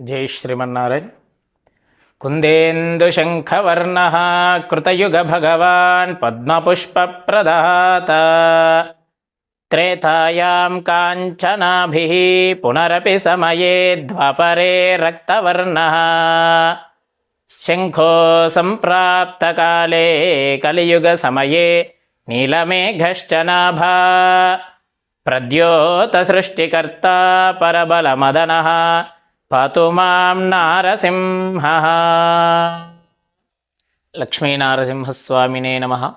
జై శ్రీమన్నారాయణ. కుందేందుశంఖవర్ణ కృతయుగ భగవాన్ పద్మపుష్పప్రదాత. త్రేతాయాం కాంచనాభి పునరపి సమయే ద్వాపరే రక్తవర్ణ. శంఖో సంప్రాప్తకాలే కలియుగ సమయే నీలమేఘశ్చ నాభా. ప్రద్యోత సృష్టికర్త పరబలమదన. పతు మాం నారసింహ. లక్ష్మీనారసింహస్వామినే నమ.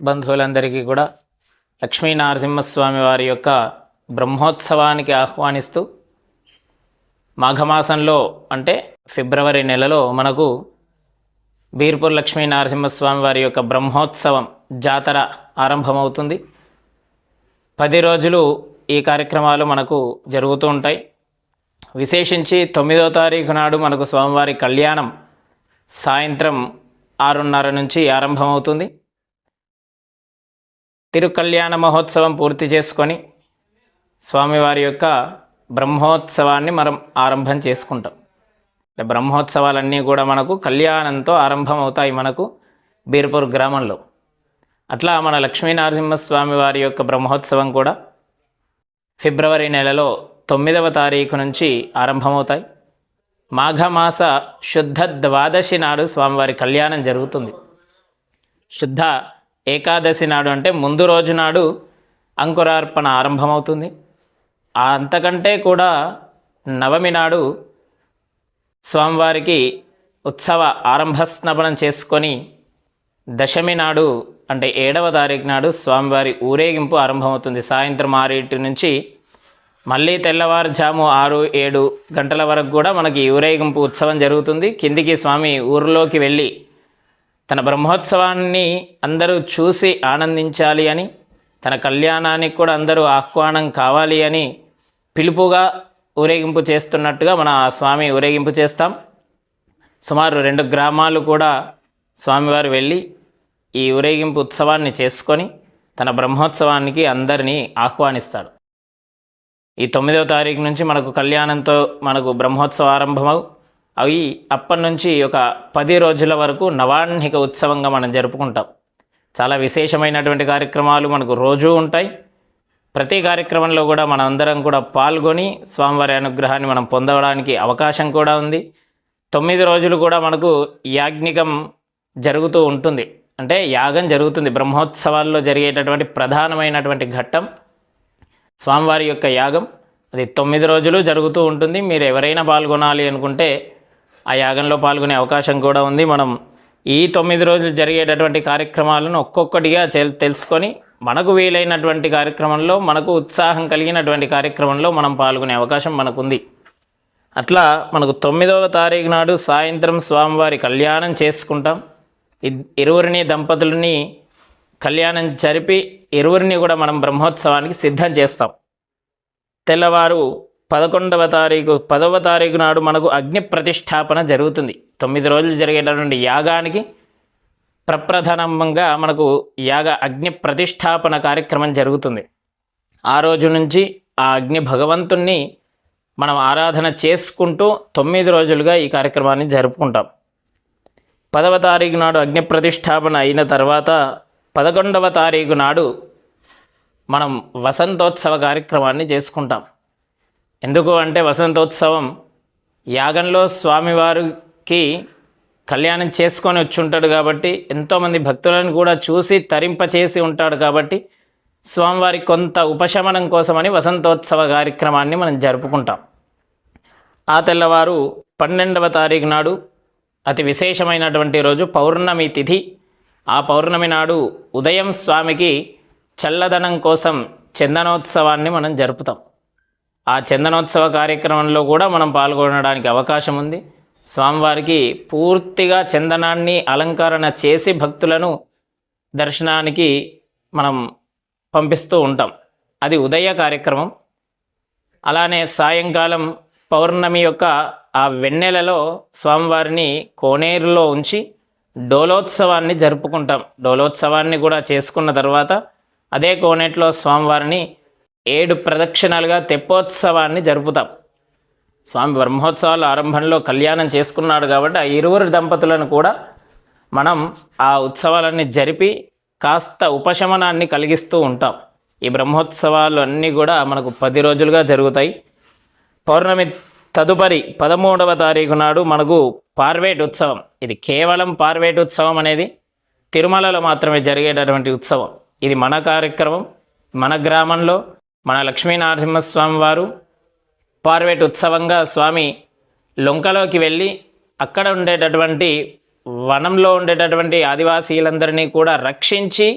బంధువులందరికీ కూడా లక్ష్మీనారసింహస్వామి వారి యొక్క బ్రహ్మోత్సవానికి ఆహ్వానిస్తూ మాఘమాసంలో అంటే ఫిబ్రవరి నెలలో మనకు బీర్పూర్ లక్ష్మీ నరసింహస్వామి వారి యొక్క బ్రహ్మోత్సవం జాతర ఆరంభమవుతుంది. పది రోజులు ఈ కార్యక్రమాలు మనకు జరుగుతూ ఉంటాయి. విశేషించి తొమ్మిదో తారీఖు నాడు మనకు స్వామివారి కళ్యాణం సాయంత్రం ఆరున్నర నుంచి ఆరంభమవుతుంది. తిరుకల్యాణ మహోత్సవం పూర్తి చేసుకొని స్వామివారి యొక్క బ్రహ్మోత్సవాన్ని మనం ఆరంభం చేసుకుంటాం. అంటే బ్రహ్మోత్సవాలన్నీ కూడా మనకు కళ్యాణంతో ఆరంభమవుతాయి మనకు బీర్పూర్ గ్రామంలో. అట్లా మన లక్ష్మీనరసింహస్వామి వారి యొక్క బ్రహ్మోత్సవం కూడా ఫిబ్రవరి నెలలో తొమ్మిదవ తారీఖు నుంచి ఆరంభమవుతాయి. మాఘమాస శుద్ధ ద్వాదశి నాడు స్వామివారి కళ్యాణం జరుగుతుంది. శుద్ధ ఏకాదశి నాడు అంటే ముందు రోజు నాడు అంకురార్పణ ఆరంభమవుతుంది. అంతకంటే కూడా నవమి నాడు స్వామివారికి ఉత్సవ ఆరంభస్నపనం చేసుకొని దశమి నాడు అంటే ఏడవ తారీఖు నాడు స్వామివారి ఊరేగింపు ఆరంభమవుతుంది. సాయంత్రం ఆరింటి నుంచి మళ్ళీ తెల్లవారుజాము ఆరు ఏడు గంటల వరకు కూడా మనకి ఊరేగింపు ఉత్సవం జరుగుతుంది. కిందికి స్వామి ఊరిలోకి వెళ్ళి తన బ్రహ్మోత్సవాన్ని అందరూ చూసి ఆనందించాలి అని తన కళ్యాణానికి కూడా అందరూ ఆహ్వానం కావాలి అని పిలుపుగా ఊరేగింపు చేస్తున్నట్టుగా మన ఆ స్వామి ఊరేగింపు చేస్తాం. సుమారు రెండు గ్రామాలు కూడా స్వామివారు వెళ్ళి ఈ ఊరేగింపు ఉత్సవాన్ని చేసుకొని తన బ్రహ్మోత్సవానికి అందరినీ ఆహ్వానిస్తాడు. ఈ తొమ్మిదవ తారీఖు నుంచి మనకు కళ్యాణంతో మనకు బ్రహ్మోత్సవ ఆరంభమవు. అవి అప్పటి నుంచి ఒక పది రోజుల వరకు నవాహ్నిక ఉత్సవంగా మనం జరుపుకుంటాం. చాలా విశేషమైనటువంటి కార్యక్రమాలు మనకు రోజూ ఉంటాయి. ప్రతి కార్యక్రమంలో కూడా మనం అందరం కూడా పాల్గొని స్వామివారి అనుగ్రహాన్ని మనం పొందడానికి అవకాశం కూడా ఉంది. తొమ్మిది రోజులు కూడా మనకు యాజ్ఞికం జరుగుతూ ఉంటుంది. అంటే యాగం జరుగుతుంది. బ్రహ్మోత్సవాల్లో జరిగేటటువంటి ప్రధానమైనటువంటి ఘట్టం. స్వామివారి యొక్క యాగం అది తొమ్మిది రోజులు జరుగుతూ ఉంటుంది. మీరు ఎవరైనా పాల్గొనాలి అనుకుంటే ఆ యాగంలో పాల్గొనే అవకాశం కూడా ఉంది. మనం ఈ తొమ్మిది రోజులు జరిగేటటువంటి కార్యక్రమాలను ఒక్కొక్కటిగా చే తెలుసుకొని మనకు వీలైనటువంటి కార్యక్రమంలో మనకు ఉత్సాహం కలిగినటువంటి కార్యక్రమంలో మనం పాల్గొనే అవకాశం మనకుంది. అట్లా మనకు తొమ్మిదవ తారీఖు నాడు సాయంత్రం స్వామివారి కళ్యాణం చేసుకుంటాం. ఇరువురిని దంపతులని కళ్యాణం జరిపి ఇరువురిని కూడా మనం బ్రహ్మోత్సవానికి సిద్ధం చేస్తాం. తెల్లవారు పదకొండవ తారీఖు పదవ తారీఖు నాడు మనకు అగ్ని ప్రతిష్టాపన జరుగుతుంది. తొమ్మిది రోజులు జరిగేటటువంటి యాగానికి ప్రప్రధానంగా మనకు యాగ అగ్ని ప్రతిష్టాపన కార్యక్రమం జరుగుతుంది. ఆ రోజు నుంచి ఆ అగ్ని భగవంతుణ్ణి మనం ఆరాధన చేసుకుంటూ తొమ్మిది రోజులుగా ఈ కార్యక్రమాన్ని జరుపుకుంటాం. పదవ తారీఖు నాడు అగ్ని ప్రతిష్టాపన అయిన తర్వాత పదకొండవ తారీఖు నాడు మనం వసంతోత్సవ కార్యక్రమాన్ని చేసుకుంటాం. ఎందుకు అంటే వసంతోత్సవం యాగంలో స్వామివారికి కళ్యాణం చేసుకొని వచ్చి ఉంటాడు కాబట్టి ఎంతోమంది భక్తులను కూడా చూసి తరింపచేసి ఉంటాడు కాబట్టి స్వామివారి కొంత ఉపశమనం కోసమని వసంతోత్సవ కార్యక్రమాన్ని మనం జరుపుకుంటాం. ఆ తెల్లవారు పన్నెండవ తారీఖు నాడు అతి విశేషమైనటువంటి రోజు పౌర్ణమి తిథి. ఆ పౌర్ణమి నాడు ఉదయం స్వామికి చల్లదనం కోసం చందనోత్సవాన్ని మనం జరుపుతాం. ఆ చందనోత్సవ కార్యక్రమంలో కూడా మనం పాల్గొనడానికి అవకాశం ఉంది. స్వామివారికి పూర్తిగా చందనాన్ని అలంకరణ చేసి భక్తులను దర్శనానికి మనం పంపిస్తూ ఉంటాం. అది ఉదయ కార్యక్రమం. అలానే సాయంకాలం పౌర్ణమి యొక్క ఆ వెన్నెలలో స్వామివారిని కోనేరులో ఉంచి డోలోత్సవాన్ని జరుపుకుంటాం. డోలోత్సవాన్ని కూడా చేసుకున్న తర్వాత అదే కోనేట్లో స్వామివారిని ఏడు ప్రదక్షిణాలుగా తెప్పోత్సవాన్ని జరుపుతాం. స్వామి బ్రహ్మోత్సవాల ఆరంభంలో కళ్యాణం చేసుకున్నాడు కాబట్టి ఆ ఇరువురు దంపతులను కూడా మనం ఆ ఉత్సవాలన్నీ జరిపి కాస్త ఉపశమనాన్ని కలిగిస్తూ ఉంటాం. ఈ బ్రహ్మోత్సవాలు అన్నీ కూడా మనకు పది రోజులుగా జరుగుతాయి. పౌర్ణమి తదుపరి పదమూడవ తారీఖు నాడు మనకు పార్వేట్ ఉత్సవం. ఇది కేవలం పార్వేట్ ఉత్సవం అనేది తిరుమలలో మాత్రమే జరిగేటటువంటి ఉత్సవం. ఇది మన కార్యక్రమం మన గ్రామంలో మన లక్ష్మీనరసింహస్వామి వారు పార్వేట్ ఉత్సవంగా స్వామి లొంకలోకి వెళ్ళి అక్కడ ఉండేటటువంటి వనంలో ఉండేటటువంటి ఆదివాసీలందరినీ కూడా రక్షించి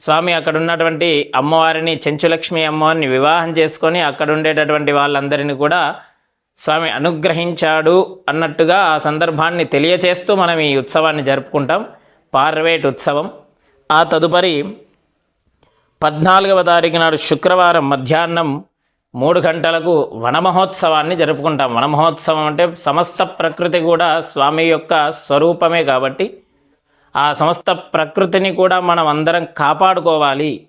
స్వామి అక్కడ ఉన్నటువంటి అమ్మవారిని చెంచులక్ష్మి అమ్మవారిని వివాహం చేసుకొని అక్కడ ఉండేటటువంటి వాళ్ళందరినీ కూడా స్వామి అనుగ్రహించాడు అన్నట్టుగా ఆ సందర్భాన్ని తెలియచేస్తూ మనం ఈ ఉత్సవాన్ని జరుపుకుంటాం. పార్వేట్ ఉత్సవం. ఆ తదుపరి పద్నాలుగవ తారీఖు నాడు శుక్రవారం మధ్యాహ్నం మూడు గంటలకు వనమహోత్సవాన్ని జరుపుకుంటాం. వనమహోత్సవం అంటే సమస్త ప్రకృతి కూడా స్వామి యొక్క స్వరూపమే కాబట్టి ఆ సమస్త ప్రకృతిని కూడా మనం అందరం కాపాడుకోవాలి.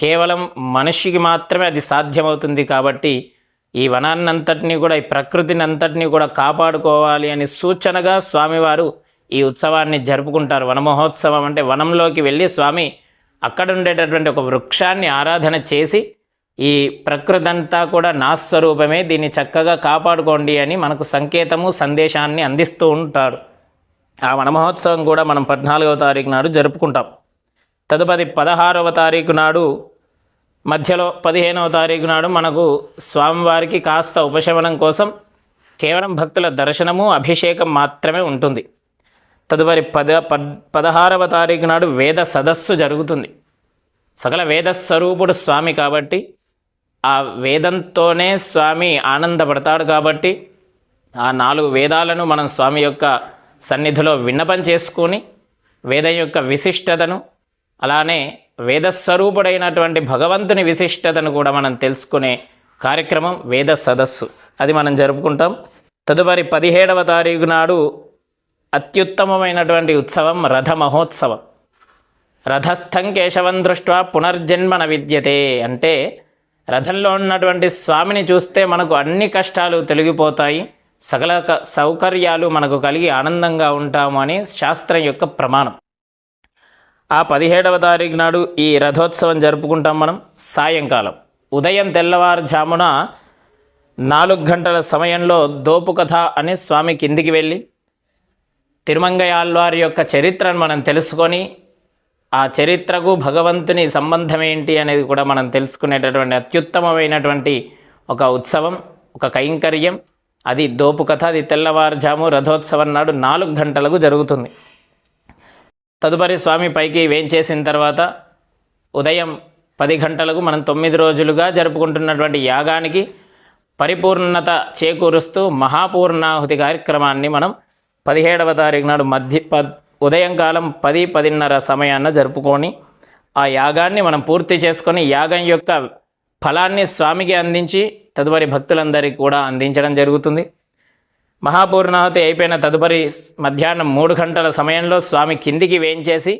కేవలం మనిషికి మాత్రమే అది సాధ్యమవుతుంది కాబట్టి ఈ వనాన్నంతటినీ కూడా ఈ ప్రకృతిని అంతటినీ కూడా కాపాడుకోవాలి అని సూచనగా స్వామివారు ఈ ఉత్సవాన్ని జరుపుకుంటారు. వనమహోత్సవం అంటే వనంలోకి వెళ్ళి స్వామి అక్కడ ఉండేటటువంటి ఒక వృక్షాన్ని ఆరాధన చేసి ఈ ప్రకృతి అంతా కూడా నా స్వరూపమే దీన్ని చక్కగా కాపాడుకోండి అని మనకు సంకేతము సందేశాన్ని అందిస్తూ ఉంటారు. ఆ వనమహోత్సవం కూడా మనం పద్నాలుగవ తారీఖు నాడు జరుపుకుంటాం. తదుపరి పదహారవ తారీఖు నాడు మధ్యలో పదిహేనవ తారీఖు నాడు మనకు స్వామివారికి కాస్త ఉపశమనం కోసం కేవలం భక్తుల దర్శనము అభిషేకం మాత్రమే ఉంటుంది. తదుపరి పద పద్ పదహారవ తారీఖు నాడు వేద సదస్సు జరుగుతుంది. సకల వేదస్వరూపుడు స్వామి కాబట్టి ఆ వేదంతోనే స్వామి ఆనందపడతాడు కాబట్టి ఆ నాలుగు వేదాలను మనం స్వామి యొక్క సన్నిధిలో విన్నపం చేసుకొని వేదం యొక్క విశిష్టతను అలానే వేదస్వరూపుడైనటువంటి భగవంతుని విశిష్టతను కూడా మనం తెలుసుకునే కార్యక్రమం వేద సదస్సు. అది మనం జరుపుకుంటాం. తదుపరి పదిహేడవ తారీఖు నాడు అత్యుత్తమమైనటువంటి ఉత్సవం రథ మహోత్సవం. రథస్థం కేశవం దృష్ట్యా పునర్జన్మన విద్యతే అంటే రథంలో ఉన్నటువంటి స్వామిని చూస్తే మనకు అన్ని కష్టాలు తొలగిపోతాయి. సకల సౌకర్యాలు మనకు కలిగి ఆనందంగా ఉంటాము అని శాస్త్రం యొక్క ప్రమాణం. ఆ పదిహేడవ తారీఖు నాడు ఈ రథోత్సవం జరుపుకుంటాం మనం సాయంకాలం. ఉదయం తెల్లవారుజామున నాలుగు గంటల సమయంలో దోపు కథ అనే స్వామి కిందికి వెళ్ళి తిరుమంగయాల్వారి యొక్క చరిత్రను మనం తెలుసుకొని ఆ చరిత్రకు భగవంతుని సంబంధం ఏంటి అనేది కూడా మనం తెలుసుకునేటటువంటి అత్యుత్తమమైనటువంటి ఒక ఉత్సవం ఒక కైంకర్యం. అది దోపు కథ అది తెల్లవారుజాము రథోత్సవం నాడు నాలుగు గంటలకు జరుగుతుంది. తదుపరి స్వామి పైకి వేంచేసిన తర్వాత ఉదయం పది గంటలకు మనం తొమ్మిది రోజులుగా జరుపుకుంటున్నటువంటి యాగానికి పరిపూర్ణత చేకూరుస్తూ మహాపూర్ణాహుతి కార్యక్రమాన్ని మనం పదిహేడవ తారీఖు నాడు మధ్య ప ఉదయం కాలం పది పదిన్నర సమయాన్న జరుపుకొని ఆ యాగాన్ని మనం పూర్తి చేసుకొని యాగం యొక్క ఫలాన్ని స్వామికి అందించి తదుపరి భక్తులందరికీ కూడా అందించడం జరుగుతుంది. మహాపూర్ణాహుతి అయిపోయిన తదుపరి మధ్యాహ్నం మూడు గంటల సమయంలో స్వామి కిందికి వేయించేసి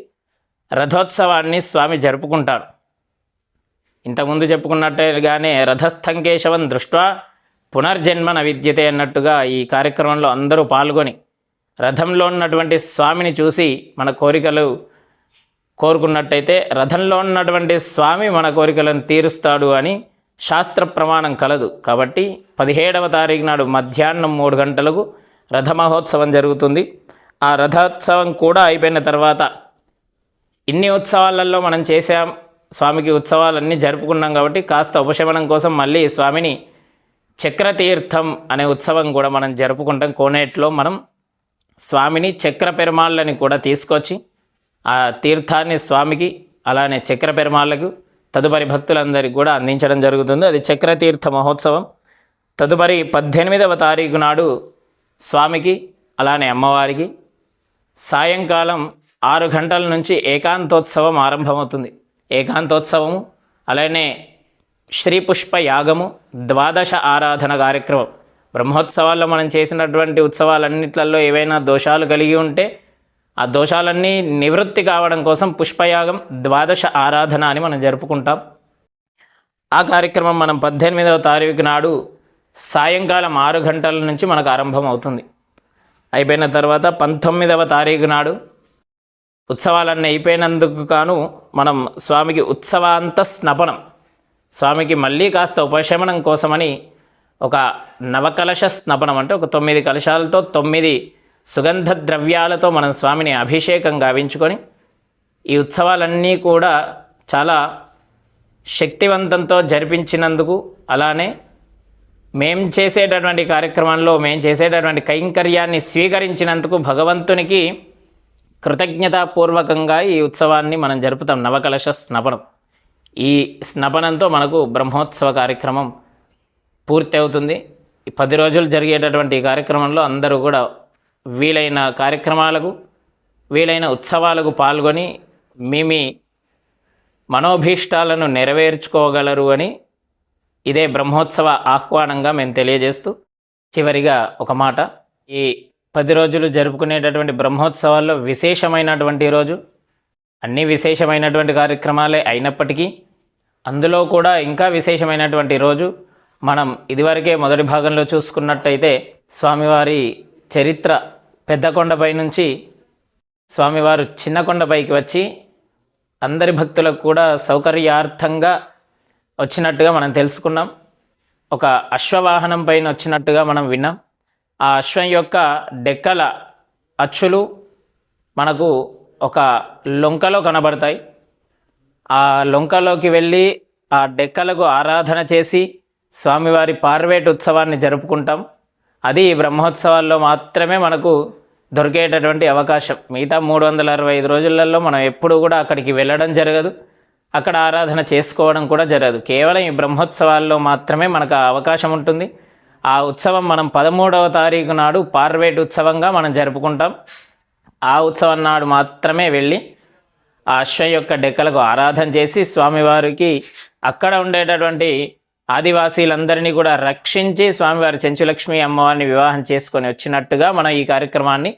రథోత్సవాన్ని స్వామి జరుపుకుంటాడు ఇంతకుముందు చెప్పుకున్నట్టుగానే రథస్థంకేశవం దృష్ట్యా పునర్జన్మన విద్యతే అన్నట్టుగా ఈ కార్యక్రమంలో అందరూ పాల్గొని రథంలో ఉన్నటువంటి స్వామిని చూసి మన కోరికలు కోరుకున్నట్టయితే రథంలో ఉన్నటువంటి స్వామి మన కోరికలను తీరుస్తాడు అని శాస్త్ర ప్రమాణం కలదు. కాబట్టి పదిహేడవ తారీఖు నాడు మధ్యాహ్నం మూడు గంటలకు రథమహోత్సవం జరుగుతుంది. ఆ రథోత్సవం కూడా అయిపోయిన తర్వాత ఇన్ని ఉత్సవాలలో మనం చేసాం స్వామికి ఉత్సవాలన్నీ జరుపుకున్నాం కాబట్టి కాస్త ఉపశమనం కోసం మళ్ళీ స్వామిని చక్రతీర్థం అనే ఉత్సవం కూడా మనం జరుపుకుంటాం. కోనేట్లో మనం స్వామిని చక్ర పెరుమాళ్ళని కూడా తీసుకొచ్చి ఆ తీర్థాన్ని స్వామికి అలానే చక్ర పెరుమాళ్ళకు తదుపరి భక్తులందరికీ కూడా అందించడం జరుగుతుంది. అది చక్రతీర్థ మహోత్సవం. తదుపరి పద్దెనిమిదవ తారీఖు నాడు స్వామికి అలానే అమ్మవారికి సాయంకాలం ఆరు గంటల నుంచి ఏకాంతోత్సవం ఆరంభమవుతుంది. ఏకాంతోత్సవము అలానే శ్రీ పుష్ప యాగము ద్వాదశ ఆరాధన కార్యక్రమం. బ్రహ్మోత్సవాల్లో మనం చేసినటువంటి ఉత్సవాలన్నిట్లలో ఏవైనా దోషాలు కలిగి ఉంటే ఆ దోషాలన్నీ నివృత్తి కావడం కోసం పుష్పయాగం ద్వాదశ ఆరాధన అని మనం జరుపుకుంటాం. ఆ కార్యక్రమం మనం పద్దెనిమిదవ తారీఖు నాడు సాయంకాలం ఆరు గంటల నుంచి మనకు ఆరంభం అవుతుంది అయిపోయిన తర్వాత పంతొమ్మిదవ తారీఖు నాడు ఉత్సవాలన్నీ అయిపోయినందుకు కాను మనం స్వామికి ఉత్సవాంత స్నపనం స్వామికి మళ్ళీ కాస్త ఉపశమనం కోసమని ఒక నవకలశ స్నపనం అంటే ఒక తొమ్మిది కలశాలతో తొమ్మిది సుగంధ ద్రవ్యాలతో మనం స్వామిని అభిషేకం గావించుకొని ఈ ఉత్సవాలన్నీ కూడా చాలా శక్తివంతంతో జరిపించినందుకు అలానే మేం చేసేటటువంటి కార్యక్రమంలో మేము చేసేటటువంటి కైంకర్యాన్ని స్వీకరించినందుకు భగవంతునికి కృతజ్ఞతాపూర్వకంగా ఈ ఉత్సవాన్ని మనం జరుపుతాం. నవకలశ స్నపనం. ఈ స్నపనంతో మనకు బ్రహ్మోత్సవ కార్యక్రమం పూర్తి అవుతుంది ఈ పది రోజులు జరిగేటటువంటి ఈ కార్యక్రమంలో అందరూ కూడా వీలైన కార్యక్రమాలకు వీలైన ఉత్సవాలకు పాల్గొని మీ మీ మనోభీష్టాలను నెరవేర్చుకోగలరు అని ఇదే బ్రహ్మోత్సవ ఆహ్వానంగా మేము తెలియజేస్తూ చివరిగా ఒక మాట. ఈ పది రోజులు జరుపుకునేటటువంటి బ్రహ్మోత్సవాల్లో విశేషమైనటువంటి రోజు అన్ని విశేషమైనటువంటి కార్యక్రమాలే అయినప్పటికీ అందులో కూడా ఇంకా విశేషమైనటువంటి రోజు మనం ఇదివరకే మొదటి భాగంలో చూసుకున్నట్టయితే స్వామివారి చరిత్ర పెద్ద కొండపై నుంచి స్వామివారు చిన్న కొండపైకి వచ్చి అందరి భక్తులకు కూడా సౌకర్యార్థంగా వచ్చినట్టుగా మనం తెలుసుకున్నాం. ఒక అశ్వవాహనం పైన వచ్చినట్టుగా మనం విన్నాం. ఆ అశ్వం యొక్క డెక్కల అచ్చులు మనకు ఒక లొంకలో కనబడతాయి. ఆ లొంకలోకి వెళ్ళి ఆ డెక్కలకు ఆరాధన చేసి స్వామివారి పార్వేట్ ఉత్సవాన్ని జరుపుకుంటాం. అది బ్రహ్మోత్సవాల్లో మాత్రమే మనకు దొరికేటటువంటి అవకాశం. మిగతా మూడు వందల అరవై ఐదు రోజులలో మనం ఎప్పుడూ కూడా అక్కడికి వెళ్ళడం జరగదు. అక్కడ ఆరాధన చేసుకోవడం కూడా జరగదు. కేవలం ఈ బ్రహ్మోత్సవాల్లో మాత్రమే మనకు ఆ అవకాశం ఉంటుంది. ఆ ఉత్సవం మనం పదమూడవ తారీఖు నాడు పార్వేట్ ఉత్సవంగా మనం జరుపుకుంటాం. ఆ ఉత్సవం నాడు మాత్రమే వెళ్ళి ఆ అశ్వం యొక్క డెక్కలకు ఆరాధన చేసి స్వామివారికి అక్కడ ఉండేటటువంటి ఆదివాసీలందరినీ కూడా రక్షించి స్వామివారి చెంచులక్ష్మి అమ్మవారిని వివాహం చేసుకొని వచ్చినట్టుగా మనం ఈ కార్యక్రమాన్ని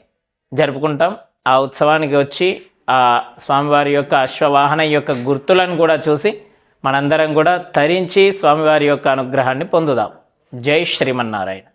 జరుపుకుంటాం. ఆ ఉత్సవానికి వచ్చి ఆ స్వామివారి యొక్క అశ్వవాహన యొక్క గుర్తులను కూడా చూసి మనందరం కూడా తరించి స్వామివారి యొక్క అనుగ్రహాన్ని పొందుదాం. జై శ్రీమన్నారాయణ.